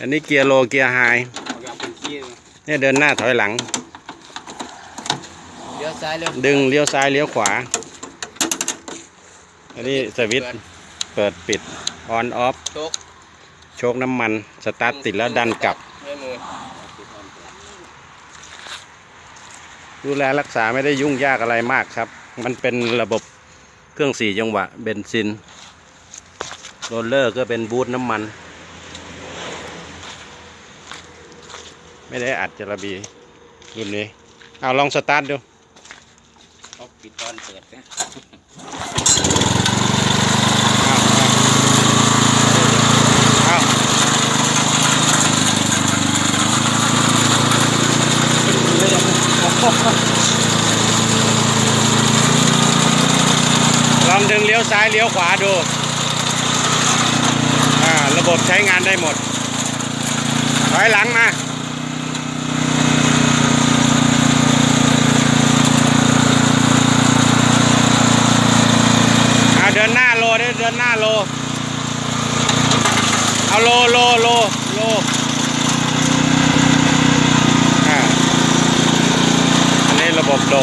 อันนี้เกียร์โลเกียร์ไฮเอาอย่างเป็นขี้เลยเนี่ยเดินหน้าถอยหลัง เลี้ยวซ้ายเลี้ยวดึงเลี้ยวซ้ายเลี้ยวขวา อันนี้สวิตช์เปิดปิดออนออฟโต๊ะโชคน้ำมัน สตาร์ทติดแล้วดันกลับไม่มือดูแลรักษาไม่ได้ยุ่งยากอะไรมากครับ มันเป็นระบบเครื่องสี่จังหวะเบนซินโรลเลอร์ก็เป็นบูทน้ำมัน ไม่ได้อัดจระบีรุ่นนี้ เอาลองสตาร์ทดูเอาปิดตอนเปิดนะเอาลองดึงเลี้ยวซ้ายเลี้ยวขวาดูอ่าระบบใช้งานได้หมดถอยหลังมา อ่าเดินหน้าโลเดินหน้าโล เอาโลโลโลโลอ่าอันนี้ระบบโล